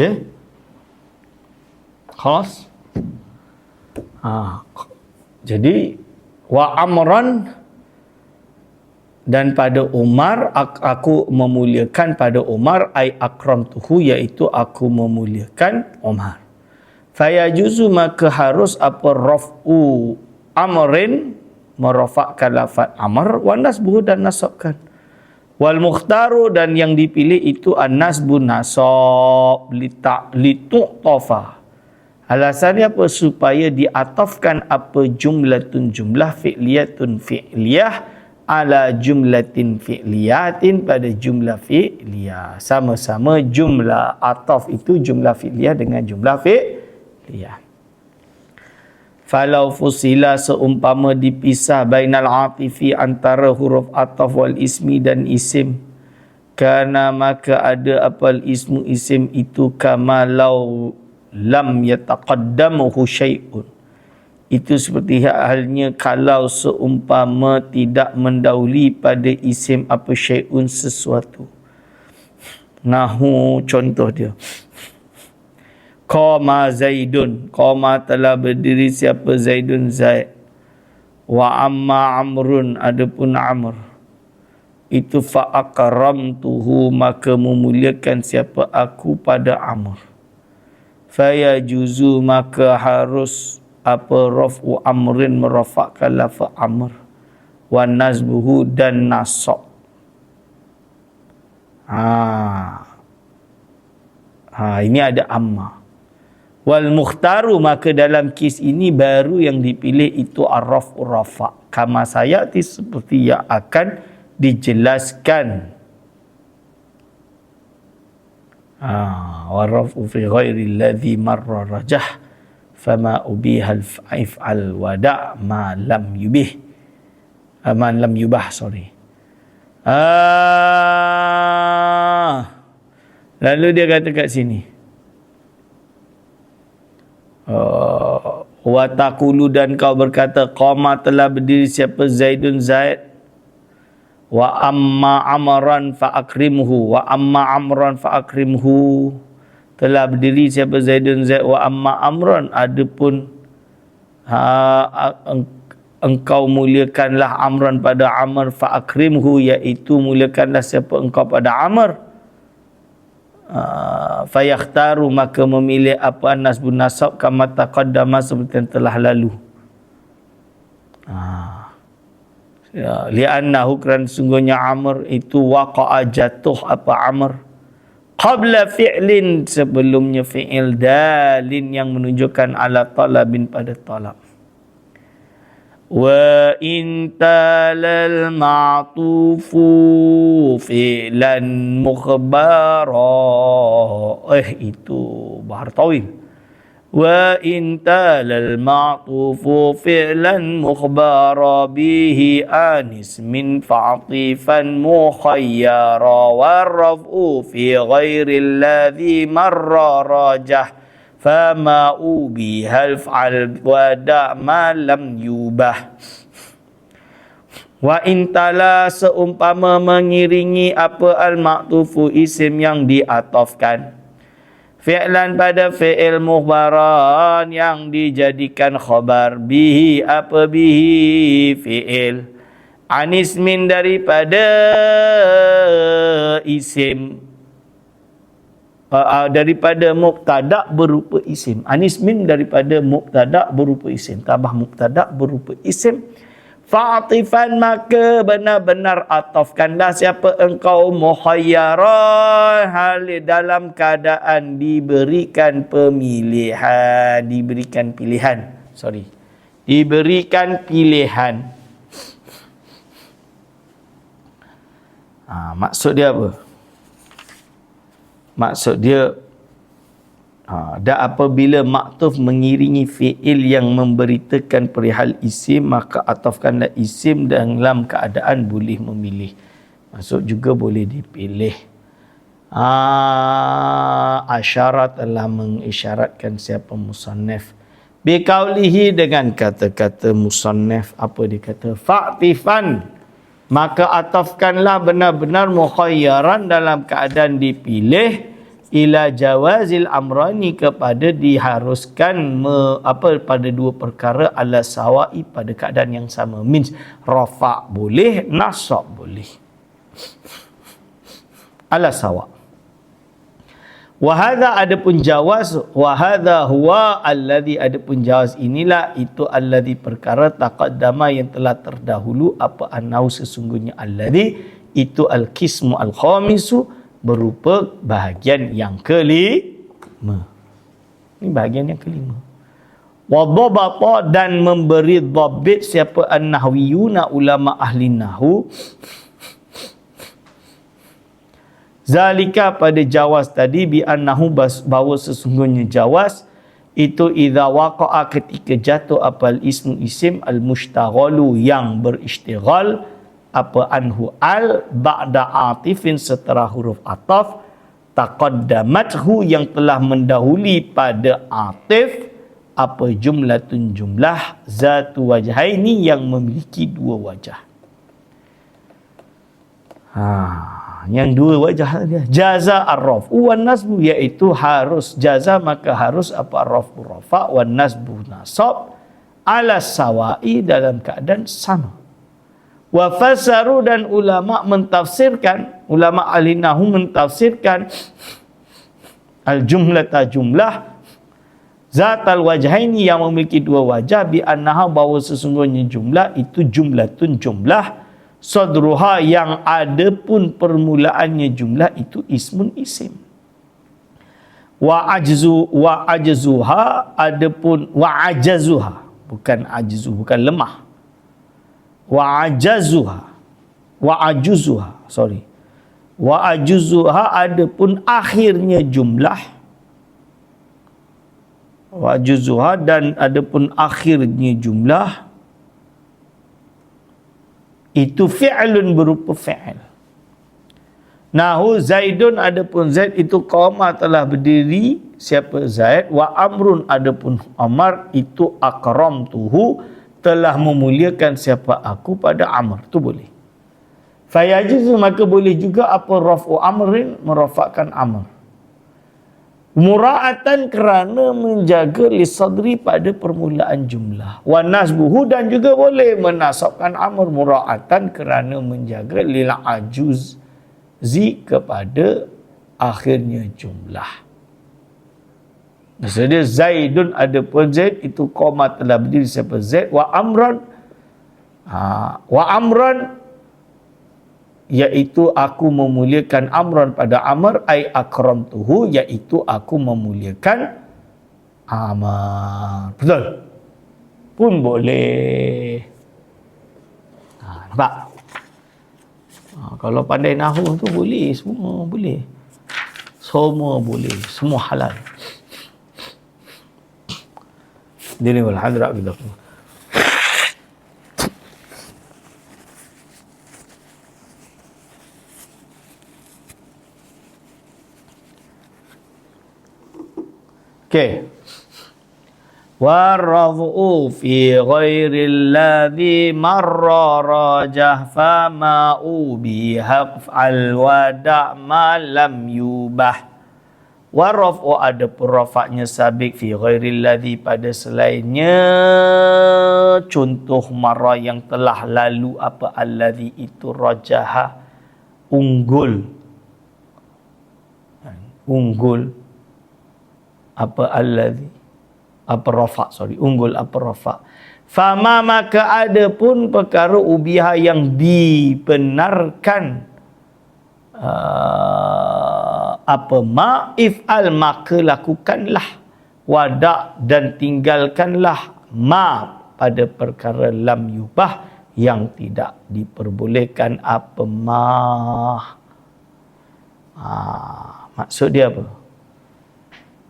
Okey. Khalas. Ha. Jadi wa amran dan pada Umar aku memuliakan pada Umar ai akramtuhu iaitu aku memuliakan Umar. Fayajuzu maka harus apa raf'u amrin merafakkan lafaz amr wa nasbuhu dan nasabkan. Wal mukhtaru dan yang dipilih itu an-nasbu nasab li tu'tafa. Alasannya apa? Supaya diatafkan apa jumlatun jumlah fi'liyatun fi'liyah ala jumlatin fi'liyatin pada jumlah fi'liyah. Sama-sama jumlah ataf itu jumlah fi'liyah dengan jumlah fi'liyah. Falau fusila seumpama dipisah bainal atifi antara huruf ataf wal ismi dan isim. Karena maka ada apal ismu isim itu kama lau lam yataqaddamuhu syai'un. Itu seperti halnya kalau seumpama tidak mendahului pada isim apa syai'un sesuatu. Nahu contoh dia. Qama Zaidun. Qama telah berdiri siapa Zaidun Zaid. Wa amma Amrun adapun Amr. Itu tuhu maka memuliakan siapa aku pada Amr. Faya juzu maka harus apa rafu amrin merafakkan lafaz amr wa nazbuhu dan nasab. Ha. Ha ini ada amma wal mukhtaru maka dalam kes ini baru yang dipilih itu arraf urafa kama sayati seperti yang akan dijelaskan. Ah waraf fi ghairi alladhi marra rajah fama ubiha al wada ma lam yubih. Aman lam yubah sorry. Ah lalu dia kata kat sini Uh, wa taqulu dan kau berkata qama telah berdiri siapa? Zaidun Zaid. Wa amma amran fa akrimhu. Wa amma amran fa akrimhu. Telah berdiri siapa? Zaidun Zaid. Wa amma amran. Adapun ha, engkau muliakanlah amran pada amr fa akrimhu iaitu muliakanlah siapa engkau pada amr Ah, fayakhtaru maka memilih apa anas bin nasab kama taqaddama seperti yang telah lalu. Ah. Ya li'annahu kan sungguhnya amr itu waqa'a jatuh apa amr. Qabla fi'lin sebelumnya fi'il dalin yang menunjukkan ala talabin pada talab وإن تال المعطوف فعلا مخبرا eh itu bahar tawil وإن تال المعطوف فعلا مخبرا به آنس من فعطيفا مخيرا. والرفع في غير الذي مر راجح fama ubi hal fa'al wa da ma lam yubah. Wa intala seumpama mengiringi apa al maktufu isim yang diatofkan. Fi'lan pada fi'il muhbaran yang dijadikan khabar bihi apa bihi fi'il. Anismin daripada isim uh, uh, daripada mubtada berupa isim. Anis min daripada mubtada berupa isim. Tabah mubtada berupa isim. Fa'atifan maka benar-benar atafkanlah siapa engkau muhayyara hal dalam keadaan diberikan pemilihan. Diberikan pilihan. Sorry. Diberikan pilihan. Ha, maksud dia apa? Maksud dia ha, dan apabila maktuf mengiringi fi'il yang memberitakan perihal isim maka atafkanlah isim dalam keadaan boleh memilih. Maksud juga boleh dipilih. Ha, asyarat telah mengisyaratkan siapa musannaf biqaulihi dengan kata-kata musannaf apa dia kata? Fa'tifan. Maka atafkanlah benar-benar mukhayyaran dalam keadaan dipilih ila jawazil amrani kepada diharuskan me, apa pada dua perkara ala sawai pada keadaan yang sama. Means rafa boleh nasab boleh. Ala sawa. Wa hadha adapun jawaz wa hadha huwa alladhi adapun jawaz inilah itu alladhi perkara taqaddama yang telah terdahulu apa anau sesungguhnya alladhi itu al-qismu al-khamisu berupa bahagian yang kelima. Ini bahagian yang kelima. Wadhabata dan memberi dhabit siapa an-nahwiyuna ulama ahli nahu Zalika pada jawaz tadi bi annahu bahawa sesungguhnya jawaz itu idza waqa'a ketika jatuh apal ismu isim al mushtaghalu yang beristighal apa anhu al ba'da atifin setelah huruf ataf taqaddamathu yang telah mendahului pada atif apa jumlatun jumlah zatu wajhaini yang memiliki dua wajah. Ha yang dua wajah dia jaza arraf. Wan nasbu iaitu harus jaza maka harus apa? Rafu rafa wan nasbu nasab ala sawai dalam keadaan sama wa fasaru dan ulama mentafsirkan ulama ahli mentafsirkan al jumlata jumlah zat al wajhaini yang memiliki dua wajah bi annaha bahawa sesungguhnya jumlah itu jumlatun jumlah. Sadruha yang ada pun permulaannya jumlah itu ismun isim. Wa ajzu wa ajzuha adapun wa ajazuha bukan ajzu bukan lemah wa ajazuha wa ajuzuha sorry. Wa ajuzuha adapun akhirnya jumlah. Wa ajuzuha dan adapun akhirnya jumlah. Itu fi'lun berupa fi'il nahu zaidun adapun zaid itu qama telah berdiri. Siapa zaid? Wa amrun adapun amar itu akram tuhu telah memuliakan siapa aku pada Amr. tu boleh. Fayajizu maka boleh juga apa rafu amrin merafakkan Amr. Mura'atan kerana menjaga lisadri pada permulaan jumlah. Wa nasbuhu dan juga boleh menasabkan Amr mura'atan kerana menjaga lil ajuz zi kepada akhirnya jumlah. Maksud dia Zaidun ada pun Zaid itu koma telah berdiri siapa? Zaid wa amran. Ha, wa amran iaitu aku memuliakan amran pada amr ai akram tuhu iaitu aku memuliakan amr. Betul? Pun boleh. Ha, nampak? Ha, kalau pandai nahu tu boleh semua boleh. Semua boleh. Semua halal ديني والحجر أقدر Okay. والرضء في غير الذي مر راجه فما أوبيه الودع ما لم يبح Warafu ada pun rafaknya sabik fi ghairil ladhi pada selainnya contoh marah yang telah lalu apa alladhi itu rajaha unggul. Unggul apa alladhi? Apa rafak sorry unggul apa rafak fama maka ada pun perkara ubiha yang dibenarkan. Uh, apa ma if'al maka lakukanlah. Wada dan tinggalkanlah ma pada perkara lam yubah yang tidak diperbolehkan. Apa ma? Ha, maksud dia apa?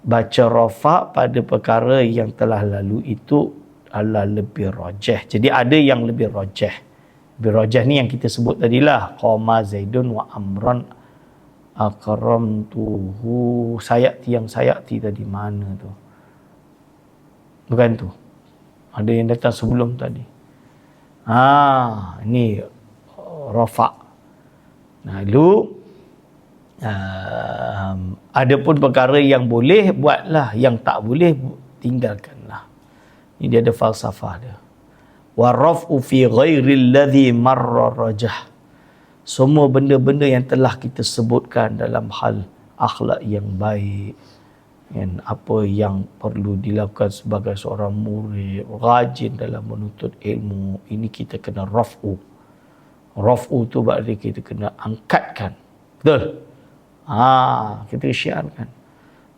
Baca rafa pada perkara yang telah lalu itu adalah lebih rojeh jadi ada yang lebih rojeh birajah ni yang kita sebut tadi lah. Qama zaidun wa amran akramtuhu. Sayati yang sayati tadi mana tu? Bukan tu. Ada yang datang sebelum tadi. Ha ini rafa. Lalu um, ada pun perkara yang boleh buatlah yang tak boleh tinggalkanlah. Ini dia ada falsafah dia. Warafu fi ghairi alladhi marra rajah semua benda-benda yang telah kita sebutkan dalam hal akhlak yang baik dan apa yang perlu dilakukan sebagai seorang murid rajin dalam menuntut ilmu ini kita kena rafu. Rafu tu berarti kita kena angkatkan. Betul? Ha kita syiarkan.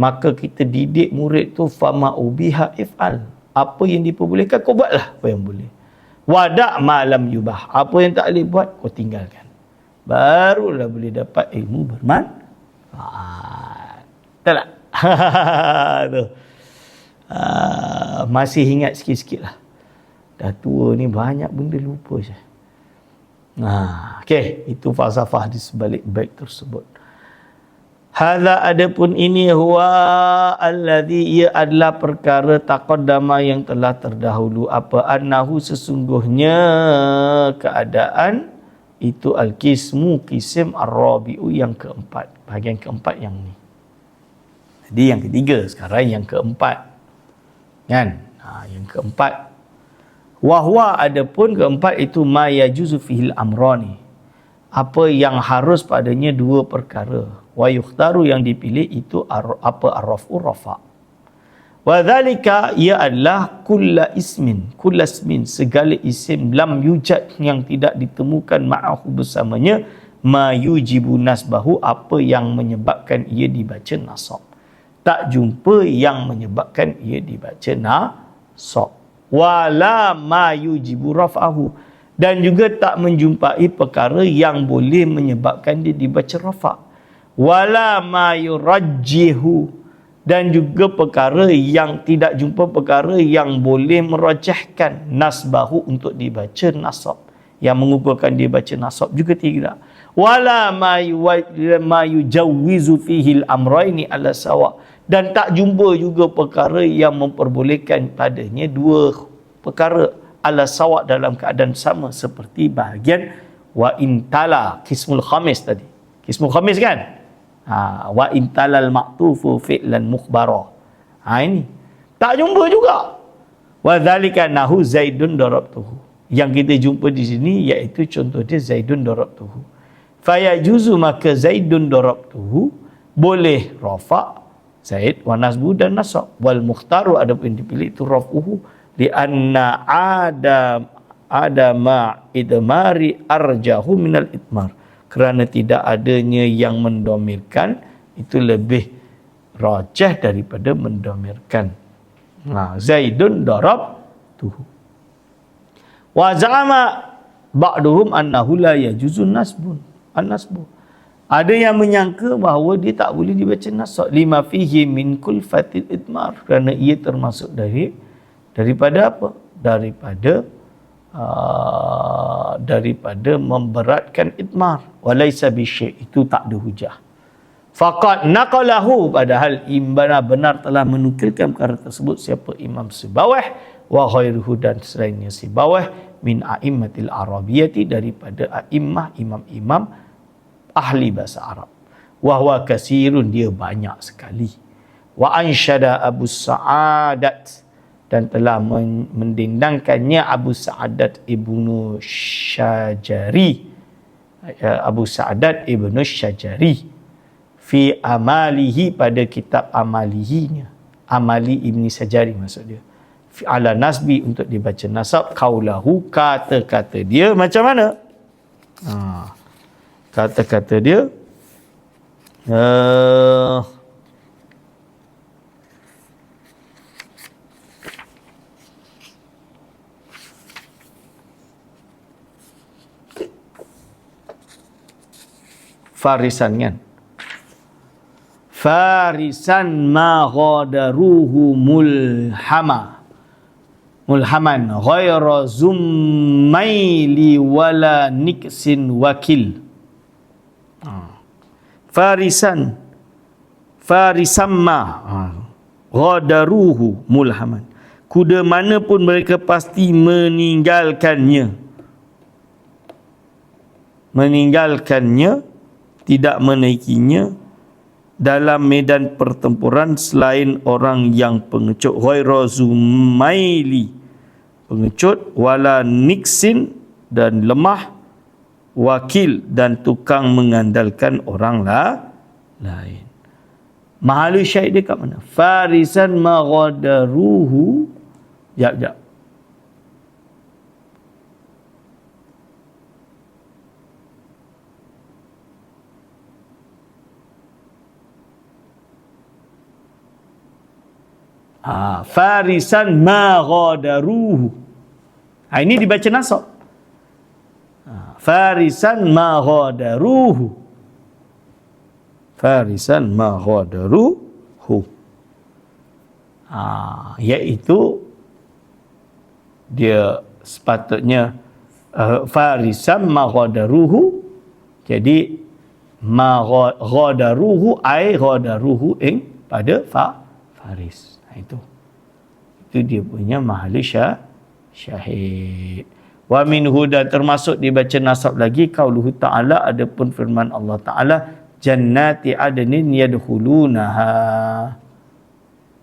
Maka kita didik murid tu fama ubiha ifal. Apa yang diperbolehkan kau buatlah apa yang boleh. Wadak malam yubah. Apa yang tak boleh buat kau tinggalkan barulah boleh dapat ilmu bermanfaat tak tak tu. Uh, masih ingat sikit-sikit lah. Dah tua ni banyak benda lupa je. Nah, okay. Itu falsafah di sebalik baik tersebut. Hadza adapun ini huwa alladhi ia adalah perkara taqaddama yang telah terdahulu apa annahu sesungguhnya keadaan itu al-qismu qisim ar-rabi'u yang keempat bahagian keempat yang ni jadi yang ketiga sekarang yang keempat. Kan? Ha, yang keempat. Wahwa adapun keempat itu ma yajuzu fihil amrani. Apa yang harus padanya dua perkara. Wa yukhtaru yang dipilih itu apa arrafu rafa. Wa dhalika ia adalah kulla ismin, kulla ismin segala isim lam yujad yang tidak ditemukan ma'ahu bersamanya ma yujibu nasbahu apa yang menyebabkan ia dibaca nasab. Tak jumpa yang menyebabkan ia dibaca nasab. Wala ma yujibu raf'ahu. Dan juga tak menjumpai perkara yang boleh menyebabkan dia dibaca rafa. Wala ma yurajjihu dan juga perkara yang tidak jumpa perkara yang boleh merajahkan nasbahu untuk dibaca nasab. Yang mengukuhkan dia baca nasab juga tidak. Wala ma yujawwizu fihi al-amrayni ala sawa' dan tak jumpa juga perkara yang memperbolehkan padanya dua perkara ala sawak dalam keadaan sama seperti bahagian wa intala kismul khamis tadi. Kismul khamis kan ha, wa intalal maktufu fi'lan mukhbara. Ha, ini. Tak jumpa juga. Wa dhalika nahu zaidun darabtuhu. Yang kita jumpa di sini iaitu contoh dia zaidun darabtuhu. Fayajuzu maka zaidun darabtuhu boleh rafa' Zaid wa nasbu dan nasab. Wal mukhtaru ada pun dipilih itu rafuhu. Li anna ada ada ma idmari arjahu minal itmar kerana tidak adanya yang mendomirkan itu lebih rajah daripada mendomirkan. Nah zaidun darab tuhu. Wa za'ama ba'duhum annahu la yajuzun nasbun an nasbu ada yang menyangka bahawa dia tak boleh dibaca nasab. Lima fihi min kulfatil itmar kerana ia termasuk dari daripada apa? Daripada uh, daripada memberatkan itmar walaisa bisyai itu tak ada hujah faqad naqalahu padahal imbana benar telah menukilkan perkara tersebut siapa imam sibawah wa ghairuhu dan selainnya sibawah min a'immatil arabiyyati daripada a'immah imam-imam ahli bahasa Arab. Wahwa kasirun dia banyak sekali. Wa ansyada Abu Sa'adat dan telah mendendangkannya Abu Sa'adat ibnu Syajari. Ya, Abu Sa'adat ibnu Syajari fi amalihi pada kitab amalihinya. Amali ibni Syajari maksud dia. Ala nasbi untuk dibaca nasab kaulahu kata-kata dia macam mana? Ha kata-kata dia uh, farisan kan? Farisan ma ghadaruhu mulhama. Mulhaman. Ghayra zummaili wala niksin wakil. Farisan. Farisamma. Ha. ghadaruhu mulhaman. Kuda mana pun mereka pasti meninggalkannya. Meninggalkannya tidak menaikinya dalam medan pertempuran selain orang yang pengecut. Ghairu zumaili pengecut wala niksin dan lemah wakil dan tukang mengandalkan orang lain. Mahalu syahid dia kat mana? Farisan maghadaruhu. Jap jap Ha, farisan ma ghadaruhu. Ha, ini dibaca nasab. Ha, farisan ma ghadaruhu. Farisan ma ghadaruhu. Ha, iaitu dia sepatutnya uh, farisan ma ghadaruhu. Jadi ma ghadaruhu ai ghadaruhu ing pada fa faris. Ha, itu. Itu dia punya mahal syah, syahid. Wa minhu dan termasuk dibaca nasab lagi qauluhu ta'ala adapun firman Allah ta'ala jannati adnin yadkhulunaha.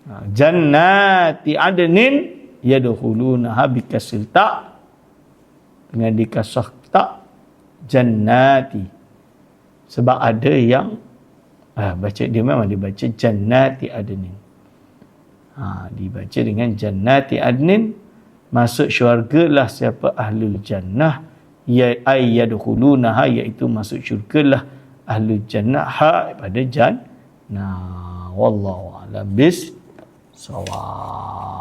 Ha, jannati adnin yadkhulunaha bikasil ta dengan dikasah tak jannati. Sebab ada yang ah, baca dia memang dibaca jannati adnin ha, dibaca dengan jannati adnin. Masuk syurga lah siapa? Ahli jannah. Ya ay yadkhulunaha iaitu masuk syurga lah ahli jannah. Ha pada jannah wallahu alam. Bis. Sawab